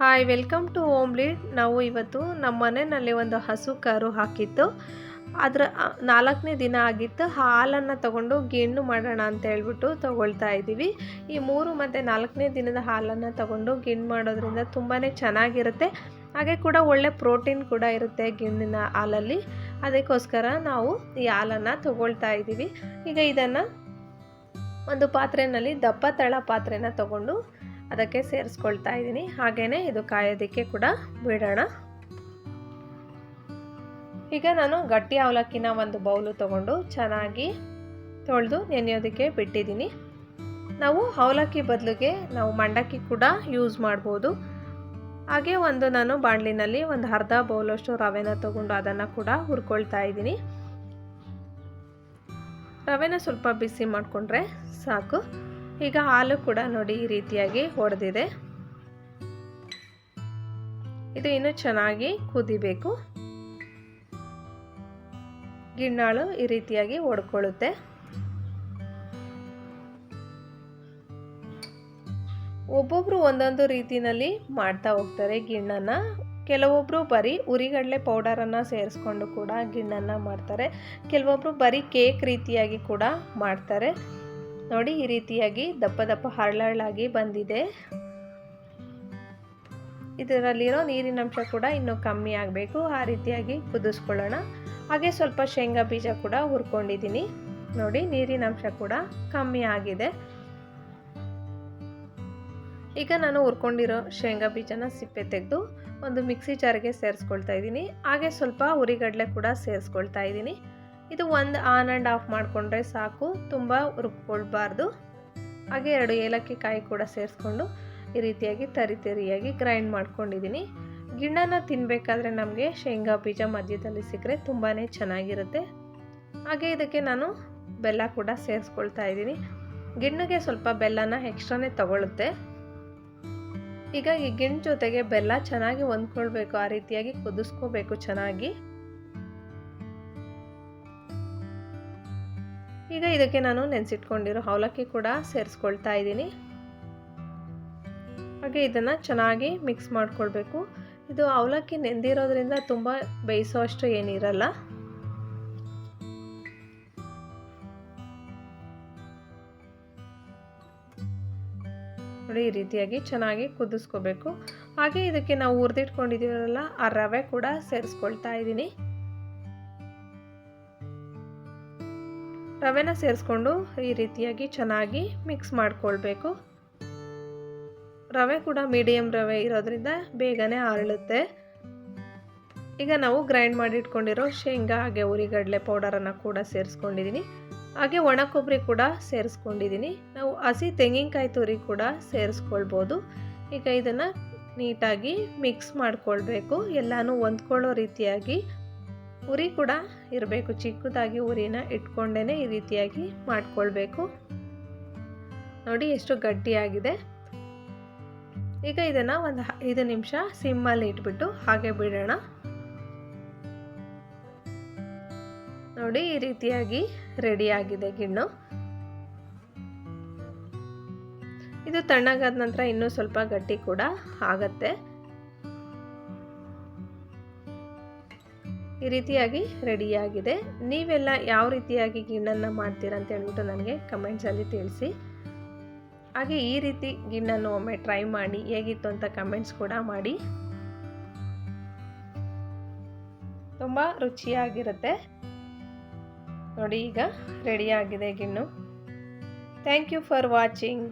Hi welcome to home lead ನಾವು ಇವತ್ತು ನಮ್ಮ ಮನೆಯಲ್ಲಿ ಒಂದು ಹಸು ಕರು ಹಾಕಿತ್ತು. ಅದರ ನಾಲ್ಕನೇ ದಿನ ಆಗಿತ್ತು. ಹಾಲನ್ನು ತಗೊಂಡು ಗಿಣ್ಣು ಮಾಡೋಣ ಅಂತ ಹೇಳ್ಬಿಟ್ಟು ತಗೊಳ್ತಾ ಇದ್ದೀವಿ. ಈ ಮೂರು ಮತ್ತು ನಾಲ್ಕನೇ ದಿನದ ಹಾಲನ್ನು ತಗೊಂಡು ಗಿಣ್ಣು ಮಾಡೋದ್ರಿಂದ ತುಂಬಾ ಚೆನ್ನಾಗಿರುತ್ತೆ. ಹಾಗೆ ಕೂಡ ಒಳ್ಳೆ ಪ್ರೋಟೀನ್ ಕೂಡ ಇರುತ್ತೆ ಗಿಣ್ಣಿನ ಹಾಲಲ್ಲಿ. ಅದಕ್ಕೋಸ್ಕರ ನಾವು ಈ ಹಾಲನ್ನು ತಗೊಳ್ತಾ ಇದ್ದೀವಿ. ಈಗ ಇದನ್ನು ಒಂದು ಪಾತ್ರೆಯಲ್ಲಿ ದಪ್ಪ ತಳ ಪಾತ್ರೆನ ತಗೊಂಡು ಅದಕ್ಕೆ ಸೇರಿಸ್ಕೊಳ್ತಾ ಇದ್ದೀನಿ. ಹಾಗೆಯೇ ಇದು ಕಾಯೋದಕ್ಕೆ ಕೂಡ ಬಿಡೋಣ. ಈಗ ನಾನು ಗಟ್ಟಿ ಅವಲಕ್ಕಿನ ಒಂದು ಬೌಲು ತಗೊಂಡು ಚೆನ್ನಾಗಿ ತೊಳೆದು ನೆನೆಯೋದಕ್ಕೆ ಬಿಟ್ಟಿದ್ದೀನಿ. ನಾವು ಅವಲಕ್ಕಿ ಬದಲಿಗೆ ನಾವು ಮಂಡಕ್ಕಿ ಕೂಡ ಯೂಸ್ ಮಾಡ್ಬೋದು. ಹಾಗೆ ಒಂದು ನಾನು ಬಾಣಲಿನಲ್ಲಿ ಒಂದು ಅರ್ಧ ಬೌಲಷ್ಟು ರವೆನ ತಗೊಂಡು ಅದನ್ನು ಕೂಡ ಹುರ್ಕೊಳ್ತಾ ಇದ್ದೀನಿ. ರವೆನ ಸ್ವಲ್ಪ ಬಿಸಿ ಮಾಡಿಕೊಂಡ್ರೆ ಸಾಕು. ಈಗ ಹಾಲು ಕೂಡ ನೋಡಿ ಈ ರೀತಿಯಾಗಿ ಹೊಡೆದಿದೆ ಇದು ಇನ್ನೂ ಚೆನ್ನಾಗಿ ಕುದಿಬೇಕು. ಗಿಣ್ಣಾಳು ಈ ರೀತಿಯಾಗಿ ಹೊಡ್ಕೊಳ್ಳುತ್ತೆ ಒಬ್ಬೊಬ್ರು ಒಂದೊಂದು ರೀತಿನಲ್ಲಿ ಮಾಡ್ತಾ ಹೋಗ್ತಾರೆ ಗಿಣ್ಣನ ಕೆಲವೊಬ್ಬರು ಬರೀ ಉರಿಗಡಲೆ ಪೌಡರನ್ನು ಸೇರಿಸ್ಕೊಂಡು ಕೂಡ ಗಿಣ್ಣನ್ನು ಮಾಡ್ತಾರೆ. ಕೆಲವೊಬ್ಬರು ಬರೀ ಕೇಕ್ ರೀತಿಯಾಗಿ ಕೂಡ ಮಾಡ್ತಾರೆ. ನೋಡಿ ಈ ರೀತಿಯಾಗಿ ದಪ್ಪ ದಪ್ಪ ಹರಳಾಗಿ ಬಂದಿದೆ. ಇದರಲ್ಲಿರೋ ನೀರಿನಂಶ ಕೂಡ ಇನ್ನೂ ಕಮ್ಮಿ ಆಗಬೇಕು. ಆ ರೀತಿಯಾಗಿ ಕುದಿಸ್ಕೊಳ್ಳೋಣ. ಹಾಗೆ ಸ್ವಲ್ಪ ಶೇಂಗಾ ಬೀಜ ಕೂಡ ಹುರ್ಕೊಂಡಿದ್ದೀನಿ. ನೋಡಿ ನೀರಿನಂಶ ಕೂಡ ಕಮ್ಮಿ ಆಗಿದೆ. ಈಗ ನಾನು ಹುರ್ಕೊಂಡಿರೋ ಶೇಂಗಾ ಬೀಜನ ಸಿಪ್ಪೆ ತೆಗೆದು ಒಂದು ಮಿಕ್ಸಿ ಜಾರ್ಗೆ ಸೇರಿಸ್ಕೊಳ್ತಾ ಇದ್ದೀನಿ. ಹಾಗೆ ಸ್ವಲ್ಪ ಹುರಿಗಡಲೆ ಕೂಡ ಸೇರಿಸ್ಕೊಳ್ತಾ ಇದ್ದೀನಿ. ಇದು ಒಂದು ಆನ್ ಆ್ಯಂಡ್ ಆಫ್ ಮಾಡಿಕೊಂಡ್ರೆ ಸಾಕು, ತುಂಬ ರುಬ್ಕೊಳ್ಬಾರ್ದು. ಹಾಗೆ ಎರಡು ಏಲಕ್ಕಿ ಕಾಯಿ ಕೂಡ ಸೇರಿಸ್ಕೊಂಡು ಈ ರೀತಿಯಾಗಿ ತರಿ ತರಿಯಾಗಿ ಗ್ರೈಂಡ್ ಮಾಡ್ಕೊಂಡಿದ್ದೀನಿ. ಗಿಣ್ಣನ ತಿನ್ನಬೇಕಾದ್ರೆ ನಮಗೆ ಶೇಂಗಾ ಬೀಜ ಮಧ್ಯದಲ್ಲಿ ಸಿಕ್ಕರೆ ತುಂಬಾ ಚೆನ್ನಾಗಿರುತ್ತೆ. ಹಾಗೆ ಇದಕ್ಕೆ ನಾನು ಬೆಲ್ಲ ಕೂಡ ಸೇರಿಸ್ಕೊಳ್ತಾ ಇದ್ದೀನಿ. ಗಿಣ್ಣಿಗೆ ಸ್ವಲ್ಪ ಬೆಲ್ಲನ ಎಕ್ಸ್ಟ್ರಾನೇ ತಗೊಳುತ್ತೆ. ಈ ಗಿಣ್ಣು ಜೊತೆಗೆ ಬೆಲ್ಲ ಚೆನ್ನಾಗಿ ಹೊಂದ್ಕೊಳ್ಬೇಕು, ಆ ರೀತಿಯಾಗಿ ಕುದಿಸ್ಕೋಬೇಕು ಚೆನ್ನಾಗಿ. ಈಗ ಇದಕ್ಕೆ ನಾನು ನೆನೆಸಿಟ್ಕೊಂಡಿರೋ ಅವಲಕ್ಕಿ ಕೂಡ ಸೇರಿಸ್ಕೊಳ್ತಾ ಇದ್ದೀನಿ. ಹಾಗೆ ಇದನ್ನು ಚೆನ್ನಾಗಿ ಮಿಕ್ಸ್ ಮಾಡ್ಕೊಳ್ಬೇಕು. ಇದು ಅವಲಕ್ಕಿ ನೆಂದಿರೋದ್ರಿಂದ ತುಂಬ ಬೇಯಿಸೋ ಅಷ್ಟು ಏನಿರಲ್ಲ. ನೋಡಿ, ಈ ರೀತಿಯಾಗಿ ಚೆನ್ನಾಗಿ ಕುದಿಸ್ಕೋಬೇಕು. ಹಾಗೆ ಇದಕ್ಕೆ ನಾವು ಹುರಿದಿಟ್ಕೊಂಡಿದ್ದೀವಲ್ಲ, ಆ ರವೆ ಕೂಡ ಸೇರಿಸ್ಕೊಳ್ತಾ ಇದ್ದೀನಿ. ರವೆನ ಸೇರಿಸ್ಕೊಂಡು ಈ ರೀತಿಯಾಗಿ ಚೆನ್ನಾಗಿ ಮಿಕ್ಸ್ ಮಾಡ್ಕೊಳ್ಬೇಕು. ರವೆ ಕೂಡ ಮೀಡಿಯಮ್ ರವೆ ಇರೋದ್ರಿಂದ ಬೇಗನೆ ಅರಳುತ್ತೆ ಈಗ ನಾವು ಗ್ರೈಂಡ್ ಮಾಡಿ ಇಟ್ಕೊಂಡಿರೋ ಶೇಂಗಾ ಹಾಗೆ ಉರಿಗಡಲೆ ಪೌಡರನ್ನು ಕೂಡ ಸೇರಿಸ್ಕೊಂಡಿದ್ದೀನಿ. ಹಾಗೆ ಒಣ ಕೊಬ್ಬರಿ ಕೂಡ ಸೇರಿಸ್ಕೊಂಡಿದ್ದೀನಿ. ನಾವು ಹಸಿ ತೆಂಗಿನಕಾಯಿ ತುರಿ ಕೂಡ ಸೇರಿಸ್ಕೊಳ್ಬೋದು. ಈಗ ಇದನ್ನು ನೀಟಾಗಿ ಮಿಕ್ಸ್ ಮಾಡ್ಕೊಳ್ಬೇಕು. ಎಲ್ಲನೂ ಹೊಂದ್ಕೊಳ್ಳೋ ರೀತಿಯಾಗಿ ಉರಿ ಕೂಡ ಇರಬೇಕು. ಚಿಕ್ಕದಾಗಿ ಉರಿನ ಇಟ್ಕೊಂಡೇ ಈ ರೀತಿಯಾಗಿ ಮಾಡ್ಕೊಳ್ಬೇಕು. ನೋಡಿ ಎಷ್ಟು ಗಟ್ಟಿಯಾಗಿದೆ. ಈಗ ಇದನ್ನು ಒಂದು ಐದು ನಿಮಿಷ ಸಿಮ್ಮಲ್ಲಿ ಇಟ್ಬಿಟ್ಟು ಹಾಗೆ ಬಿಡೋಣ. ನೋಡಿ ಈ ರೀತಿಯಾಗಿ ರೆಡಿಯಾಗಿದೆ ಗಿಣ್ಣು. ಇದು ತಣ್ಣಗಾದ ನಂತರ ಇನ್ನೂ ಸ್ವಲ್ಪ ಗಟ್ಟಿ ಕೂಡ ಆಗತ್ತೆ. ಈ ರೀತಿಯಾಗಿ ರೆಡಿಯಾಗಿದೆ. ನೀವೆಲ್ಲ ಯಾವ ರೀತಿಯಾಗಿ ಗಿಣ್ಣನ್ನು ಮಾಡ್ತೀರಾ ಅಂತ ಹೇಳ್ಬಿಟ್ಟು ನನಗೆ ಕಮೆಂಟ್ಸಲ್ಲಿ ತಿಳಿಸಿ. ಹಾಗೆ ಈ ರೀತಿ ಗಿಣ್ಣನ್ನು ಒಮ್ಮೆ ಟ್ರೈ ಮಾಡಿ, ಹೇಗಿತ್ತು ಅಂತ ಕಮೆಂಟ್ಸ್ ಕೂಡ ಮಾಡಿ. ತುಂಬ ರುಚಿಯಾಗಿರುತ್ತೆ. ನೋಡಿ ಈಗ ರೆಡಿಯಾಗಿದೆ ಗಿಣ್ಣು. Thank you for watching